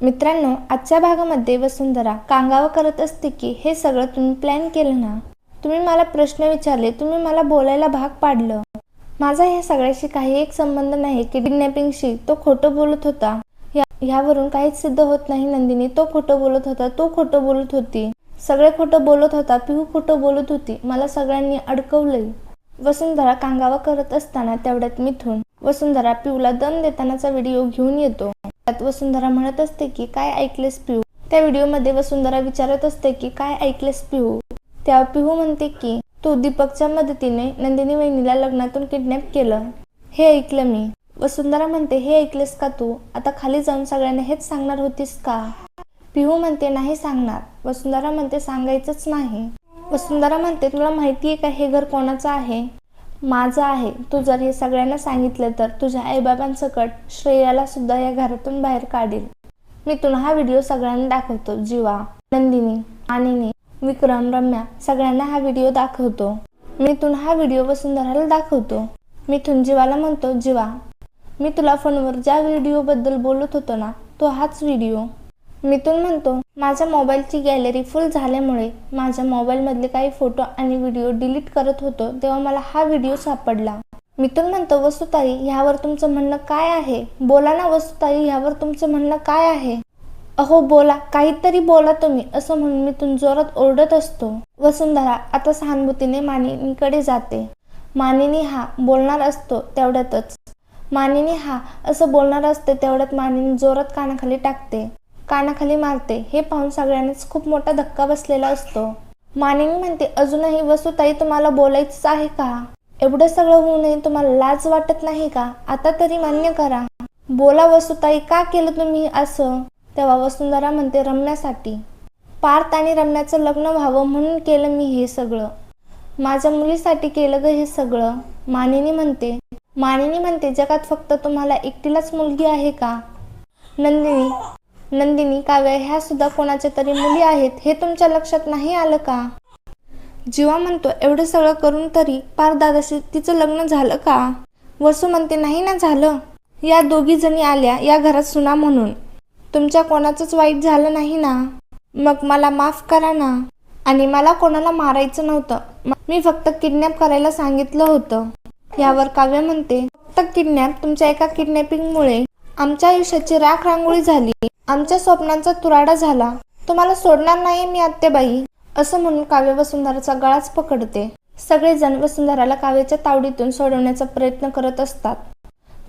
मित्रांनो आजच्या भागामध्ये वसुंधरा कांगावा करत असते की हे सगळं तुम्ही प्लॅन केलं ना? तुम्ही मला प्रश्न विचारले तुम्ही मला बोलायला भाग पाडलं. माझा ह्या सगळ्याशी काही एक संबंध नाही किडनॅपिंगशी तो खोटं बोलत होता. ह्यावरून काहीच सिद्ध होत नाही नंदिनी. तो खोटं बोलत होता तो खोटं बोलत होती. सगळे खोटं बोलत होता पिहू खोटं बोलत होती. मला सगळ्यांनी अडकवलंय. वसुंधरा कांगावा करत असताना तेवढ्यात मिथून वसुंधरा पिऊला दम देतानाचा व्हिडिओ घेऊन येतो. त्यात वसुंधरा म्हणत असते की काय ऐकलेस पिऊ? त्या व्हिडिओमध्ये वसुंधरा विचारत असते की काय ऐकलेस पिहू त्या पिहू म्हणते की तू दीपकच्या मदतीने नंदिनी वहिनीला लग्नातून किडनॅप केलं. हे ऐकलं मी. वसुंधरा म्हणते हे ऐकलेस का तू? आता खाली जाऊन सगळ्यांना हेच सांगणार होतीस का? पिहू म्हणते नाही सांगणार. वसुंधरा म्हणते सांगायचंच नाही. वसुंधरा म्हणते तुला माहिती आहे का हे घर कोणाचं आहे? माझं आहे. तू जर हे सगळ्यांना सांगितलं तर तुझ्या आईबाबांसकट श्रेयाला सुद्धा या घरातून बाहेर काढेल. मी तुला हा व्हिडिओ सगळ्यांना दाखवतो जीवा नंदिनी आणिनी विक्रम रम्या सगळ्यांना हा व्हिडिओ दाखवतो. मी तुला हा व्हिडिओ वसुंधराला दाखवतो. मिथून जीवाला म्हणतो जीवा मी तुला फोनवर ज्या व्हिडिओबद्दल बोलत होतो ना तो हाच व्हिडिओ. मिथून म्हणतो माझ्या मोबाईलची गॅलरी फुल झाल्यामुळे माझ्या मोबाईलमधले काही फोटो आणि व्हिडिओ डिलीट करत होतो तेव्हा मला हा व्हिडिओ सापडला. मिथून म्हणतो वसुताई ह्यावर तुमचं म्हणणं काय आहे? बोला ना वसुताई ह्यावर तुमचं म्हणणं काय आहे? अहो बोला काहीतरी बोला तुम्ही असं म्हणून मिथून जोरात ओरडत असतो. वसुंधरा आता सहानुभूतीने मानिनीकडे जाते. मानिनी हा बोलणार असतो तेवढ्यातच. मानिनी हा असं बोलणार असते तेवढ्यात मानिनी जोरात कानाखाली टाकते. कानाखाली मारते. हे पाहून सगळ्यांनाच खूप मोठा धक्का बसलेला असतो. मानिनी म्हणते अजूनही वसुताई तुम्हाला बोलायचंच आहे का? एवढं सगळं होऊनही तुम्हाला लाज वाटत नाही का? आता तरी मान्य करा. बोला वसुताई का केलं तुम्ही असं? तेव्हा वसुंधरा म्हणते रमण्यासाठी पार्थ आणि रमण्याचं लग्न व्हावं म्हणून केलं मी हे सगळं. माझ्या मुलीसाठी केलं ग हे सगळं. मानिनी म्हणते मानिनी म्हणते जगात फक्त तुम्हाला एकटीलाच मुलगी आहे का? नंदिनी नंदिनी काव्य ह्या सुद्धा कोणाच्या तरी मुली आहेत हे तुमच्या लक्षात नाही आलं का? जीवा म्हणतो एवढं सगळं करून तरी पार दादाशी तिचं लग्न झालं का? वसू म्हणते नाही ना झालं. या दोघी जणी आल्या या घरात सुना म्हणून. तुमच्या कोणाचंच वाईट झालं नाही ना? मग मला माफ करा ना? आणि मला कोणाला मारायचं नव्हतं. मी फक्त किडनॅप करायला सांगितलं होतं. यावर काव्य म्हणते फक्त किडनॅप तुमच्या एका किडनॅपिंगमुळे आमच्या आयुष्याची राख रांगोळी झाली. आमच्या स्वप्नांचा तुराडा झाला. तुम्हाला सोडणार नाही मी आत्याबाई असं म्हणून काव्य वसुंधराचा गळाच पकडते. सगळेजण वसुंधराला काव्याच्या तावडीतून सोडवण्याचा प्रयत्न करत असतात.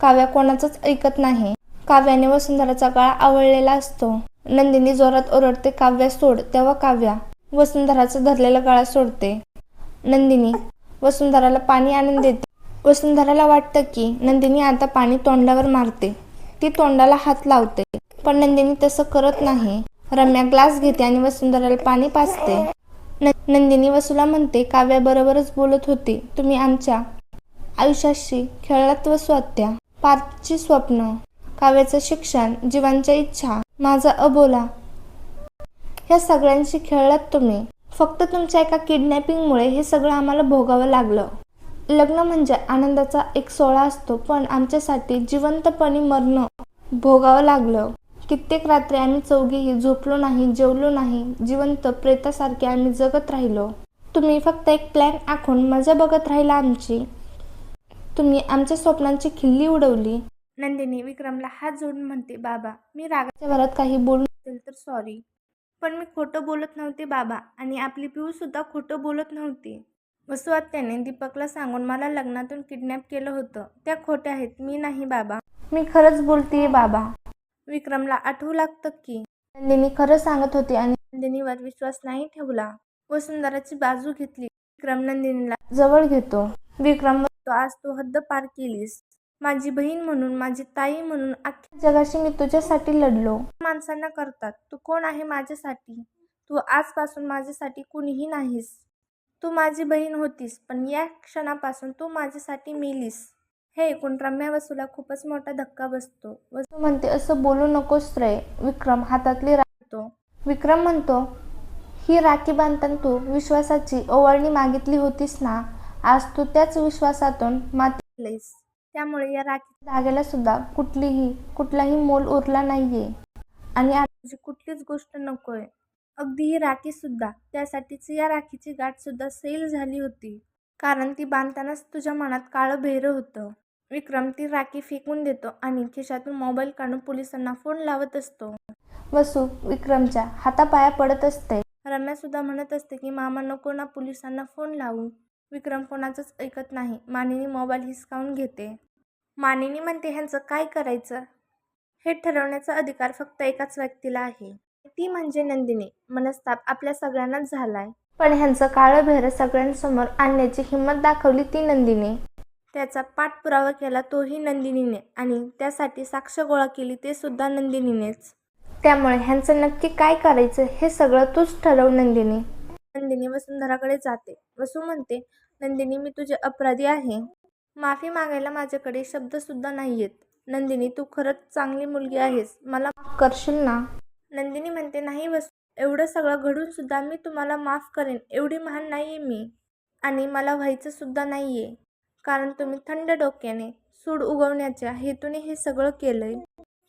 काव्या कोणाचंच ऐकत नाही. काव्याने वसुंधराचा गळा आवळलेला असतो. नंदिनी जोरात ओरडते काव्या सोड तेव्हा काव्या. वसुंधराचा धरलेला गळा सोडते. नंदिनी वसुंधराला पाणी आणून देते. वसुंधराला वाटतं की नंदिनी आता पाणी तोंडावर मारते. ती तोंडाला हात लावते. पण नंदिनी तसं करत नाही. रम्या ग्लास घेते आणि वसुंधराला पाणी पाजते. नंदिनी वसुला म्हणते काव्या बरोबरच बोलत होती. तुम्ही आमच्या आयुष्याशी खेळलात वसू आत्या पार्थची स्वप्न. काव्याचं शिक्षण जीवांच्या इच्छा. माझा अबोला ह्या सगळ्यांशी खेळलात तुम्ही. फक्त तुमच्या एका किडनॅपिंगमुळे हे सगळं आम्हाला भोगावं लागलं. लग्न म्हणजे आनंदाचा एक सोहळा असतो पण आमच्यासाठी जिवंतपणे मरणं भोगावं लागलं. कित्येक रात्री आम्ही चौघीही झोपलो नाही जेवलो नाही जिवंत प्रेतासारखे आम्ही जगत राहिलो. तुम्ही फक्त एक प्लॅन आखून मजा बघत राहिला आमची. तुम्ही आमच्या स्वप्नांची खिल्ली उडवली. नंदिनी विक्रमला हात जोडून म्हणते बाबा मी रागाच्या भरात काही बोलून असेल तर सॉरी पण मी खोटं बोलत नव्हते बाबा आणि आपली पिऊ सुद्धा खोटं बोलत नव्हती. वसुआत्याने दीपकला सांगून मला लग्नातून किडनॅप केलं होतं. त्या खोट्या आहेत मी नाही बाबा. मी खरंच बोलतेय बाबा. विक्रमला आठवू लागतं की नंदिनी खरं सांगत होती आणि नंदिनीवर विश्वास नाही ठेवला. वसुंधराची बाजू घेतली. विक्रम नंदिनीला जवळ घेतो. विक्रम म्हणतो, आज तू हद्द पार केलीस. माझी बहीण म्हणून माझी ताई म्हणून अख्ख्या जगाशी मी तुझ्यासाठी लढलो. माणसांना करतात. तू कोण आहे माझ्यासाठी? तू आजपासून माझ्यासाठी कुणीही नाहीस. तू माझी बहीण होतीस पण या क्षणापासून तू माझ्यासाठी मेलीस. हे ऐकून रम्या वसूला खूपच मोठा धक्का बसतो. वसू म्हणते असं बोलू नकोस रे विक्रम हातातली राखतो विक्रम म्हणतो ही राखी बांधताना तू विश्वासाची ओवाळणी मागितली होतीस ना आज तू त्याच विश्वासातून मातीस त्यामुळे या राखीच्या धाग्याला सुद्धा कुठलीही कुठलाही मोल उरला नाहीये. आणि तुझी कुठलीच गोष्ट नकोय. अगदी ही राखी सुद्धा त्यासाठीच या राखीची गाठ सुद्धा सेल झाली होती. कारण ती बांधतानाच तुझ्या मनात काळं भैर होतं. विक्रम ती राखी फेकून देतो आणि खिशातून मोबाईल काढून पोलिसांना फोन लावत असतो. वसू विक्रमच्या हातापाया पडत असते. रम्या सुद्धा म्हणत असते की मामा नको ना पोलिसांना फोन लावू. विक्रम कोणाचंच ऐकत नाही. मानिनी मोबाईल हिसकावून घेते. मानिनी म्हणते ह्यांचं काय करायचं? हे ठरवण्याचा अधिकार फक्त एकाच व्यक्तीला आहे. ती म्हणजे नंदिनी. मनस्ताप आपल्या सगळ्यांनाच झालाय. पण ह्यांचं काळं भेर सगळ्यांसमोर आणण्याची हिंमत दाखवली ती नंदिनी. त्याचा पाठपुरावा केला तोही नंदिनीने आणि त्यासाठी साक्ष गोळा केली ते सुद्धा नंदिनीनेच. त्यामुळे ह्यांचं नक्की काय करायचं हे सगळं तूच ठरव नंदिनी. नंदिनी वसुंधराकडे जाते. वसू म्हणते नंदिनी मी तुझे अपराधी आहे. माफी मागायला माझ्याकडे शब्द सुद्धा नाहीयेत. नंदिनी तू खरंच चांगली मुलगी आहेस. मला माफ करशील ना? नंदिनी म्हणते नाही वसू. एवढं सगळं घडून सुद्धा मी तुम्हाला माफ करेन. एवढी महान नाहीये मी. आणि मला व्हायचं सुद्धा नाहीये. कारण तुम्ही थंड डोक्याने सूड उगवण्याच्या हेतूने हे सगळं केलंय.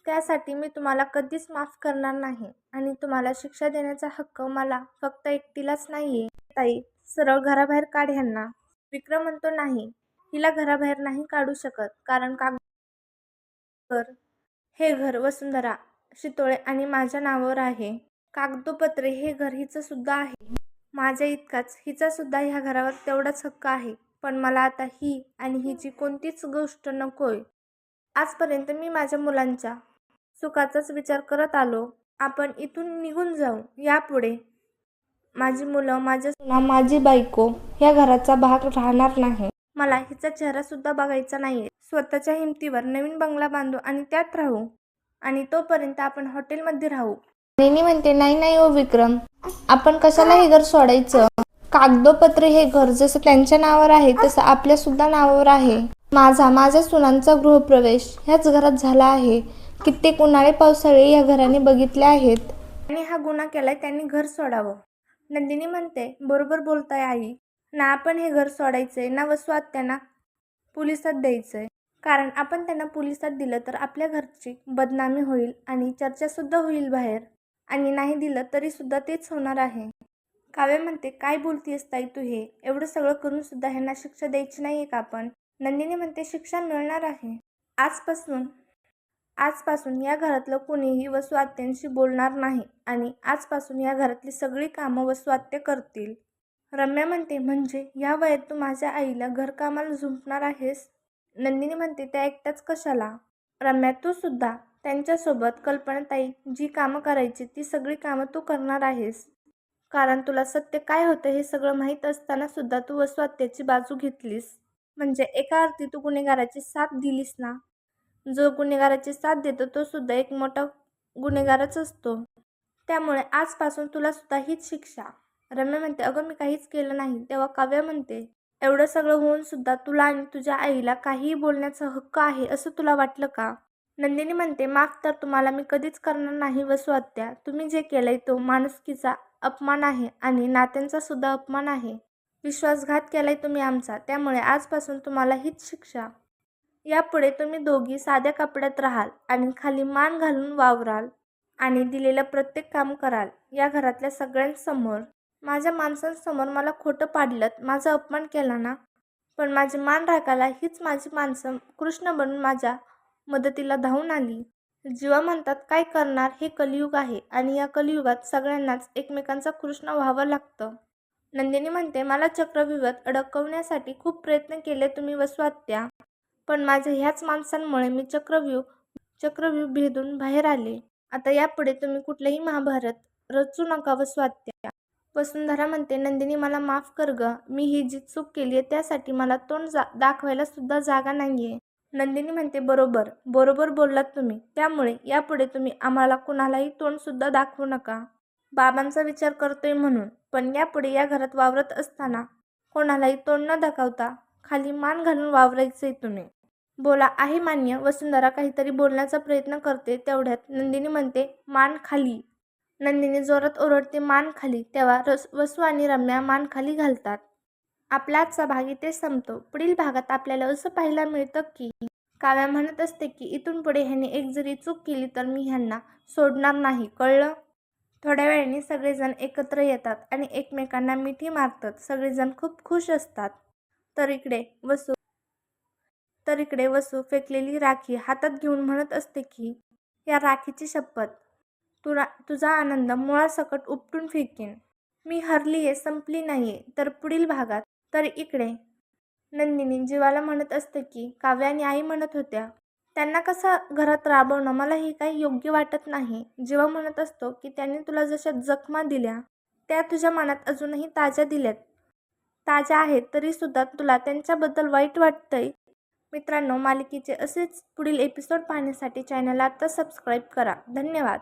त्यासाठी मी तुम्हाला कधीच माफ करणार नाही आणि तुम्हाला शिक्षा देण्याचा हक्क मला फक्त एकटीलाच नाहीये. ताई सरळ घराबाहेर काढ ह्यांना. विक्रम म्हणतो नाही हिला घराबाहेर नाही काढू शकत कारण कागद हे घर वसुंधरा शितोळे आणि माझ्या नावावर आहे. कागदोपत्रे हे घर हिचं सुद्धा आहे. माझ्या इतकाच हिचा सुद्धा ह्या घरावर तेवढाच हक्क आहे. पण मला आता ही आणि हिची कोणतीच गोष्ट नकोय आजपर्यंत मी माझ्या मुलांच्या सुखाचाच विचार करत आलो. आपण इथून निघून जाऊ यापुढे. माझी मुलं माझ्या माझी बायको या घराचा भाग राहणार नाही. मला हिचा चेहरा सुद्धा बघायचा नाहीये. स्वतःच्या हिमतीवर नवीन बंगला बांधू आणि त्यात राहू आणि तोपर्यंत आपण हॉटेलमध्ये राहू. नेनी म्हणते नाही नाही ओ विक्रम आपण कशाला हे घर सोडायचं? कागदोपत्र हे घर जसं त्यांच्या नावावर आहे तसं आपल्या सुद्धा नावावर आहे. माझा माझ्या सुनांचा गृहप्रवेश ह्याच घरात झाला आहे. कित्येक उन्हाळे पावसाळे या घराने बघितले आहेत. आणि हा गुन्हा केलाय त्यांनी घर सोडावं. नंदिनी म्हणते बरोबर बोलताय आई. ना आपण हे घर सोडायचंय ना वसू त्यांना पोलिसात द्यायचंय. कारण आपण त्यांना पोलिसात दिलं तर आपल्या घरची बदनामी होईल आणि चर्चासुद्धा होईल बाहेर. आणि नाही दिलं तरीसुद्धा तेच होणार आहे. काव्य म्हणते काय बोलतीयस ताई तू हे? एवढं सगळं करून सुद्धा ह्यांना शिक्षा द्यायची नाही का आपण? नंदिनी म्हणते शिक्षा मिळणार आहे. आजपासून आजपासून या घरातलं कोणीही वसू आत्यांशी बोलणार नाही आणि आजपासून या घरातली सगळी कामं वसू करतील. रम्या म्हणते म्हणजे या वयात तू माझ्या आईला घरकामाला झुंपणार आहेस? नंदिनी म्हणते त्या एकट्याच कशाला? रम्या तू सुद्धा त्यांच्यासोबत कल्पनाताई जी कामं करायची ती सगळी कामं तू करणार आहेस. कारण तुला सत्य काय होतं हे सगळं माहीत असताना सुद्धा तू वसू बाजू घेतलीस. म्हणजे एका अर्थी तू गुन्हेगाराची साथ दिलीस ना? जो गुन्हेगाराची साथ देतो तो सुद्धा एक मोठा गुन्हेगारच असतो. त्यामुळे आजपासून तुला सुद्धा हीच शिक्षा. रम्या म्हणते अगं मी काहीच केलं नाही. तेव्हा काव्या म्हणते एवढं सगळं होऊन सुद्धा तुला आणि तुझ्या आईला काहीही बोलण्याचा हक्क आहे असं तुला वाटलं का? नंदिनी म्हणते माफ तर तुम्हाला मी कधीच करणार नाही वसुआत्या. तुम्ही जे केलंय तो माणुसकीचा अपमान आहे आणि नात्यांचा सुद्धा अपमान आहे. विश्वासघात केलाय तुम्ही आमचा त्यामुळे आजपासून तुम्हाला हीच शिक्षा. यापुढे तुम्ही दोघी साध्या कपड्यात राहाल आणि खाली मान घालून वावराल आणि दिलेलं प्रत्येक काम कराल या घरातल्या सगळ्यांसमोर. माझ्या माणसांसमोर मला खोटं पाडलं माझा अपमान केला ना? पण माझी मान राखायला हीच माझी माणसं कृष्ण बनून माझ्या मदतीला धावून आली. जीवा म्हणतात काय करणार हे कलियुग आहे आणि या कलियुगात सगळ्यांनाच एकमेकांचा कृष्ण व्हावं लागतं. नंदिनी म्हणते मला चक्रव्यूहात अडकवण्यासाठी खूप प्रयत्न केले तुम्ही वसवात्या पण माझ्या ह्याच माणसांमुळे मी चक्रव्यूह चक्रव्यूह भेदून बाहेर आले. आता यापुढे तुम्ही कुठलंही महाभारत रचू नका वसवात्या वसुंधरा म्हणते नंदिनी मला माफ कर ग. मी ही जी चूक केली आहे त्यासाठी मला तोंड जा दाखवायला सुद्धा जागा नाही आहे नंदिनी म्हणते बरोबर बरोबर बोललात तुम्ही. त्यामुळे यापुढे तुम्ही आम्हाला कुणालाही तोंडसुद्धा दाखवू नका. बाबांचा विचार करतोय म्हणून. पण यापुढे या घरात वावरत असताना कोणालाही तोंड न दाखवता खाली मान घालून वावरायचंय तुम्ही. बोला आहे मान्य. वसुंधरा काहीतरी बोलण्याचा प्रयत्न करते तेवढ्यात नंदिनी म्हणते मान खाली. नंदिनी जोरात ओरडते मान खाली. तेव्हा रस वसू आणि रम्या मान खाली घालतात. आपला आजचा भाग इथे संपतो. पुढील भागात आपल्याला असं पाहायला मिळतं की काव्या म्हणत असते की इथून पुढे ह्याने एक जरी चूक केली तर मी ह्यांना सोडणार नाही. कळलं? थोड्या वेळाने सगळेजण एकत्र येतात आणि एकमेकांना मिठी मारतात. सगळेजण खूप खुश असतात. तर इकडे वसू तर इकडे वसू फेकलेली राखी हातात घेऊन म्हणत असते की या राखीची शपथ. तुला तुझा आनंद मुळासकट उपटून फेकीन. मी हरली आहे संपली नाही आहे तर पुढील भागात तर इकडे. नंदिनी जीवाला म्हणत असते की काव्या आणि आई म्हणत होत्या त्यांना कसं घरात राबवणं? मला हे काही योग्य वाटत नाही. जेव्हा म्हणत असतो की त्यांनी तुला जशा जखमा दिल्या त्या तुझ्या मनात अजूनही ताज्या दिल्यात. ताज्या आहेत तरीसुद्धा तुला त्यांच्याबद्दल वाईट वाटतंय. मित्रांनो मालिकेचे असेच पुढील एपिसोड पाहण्यासाठी चॅनलला आता सबस्क्राईब करा. धन्यवाद.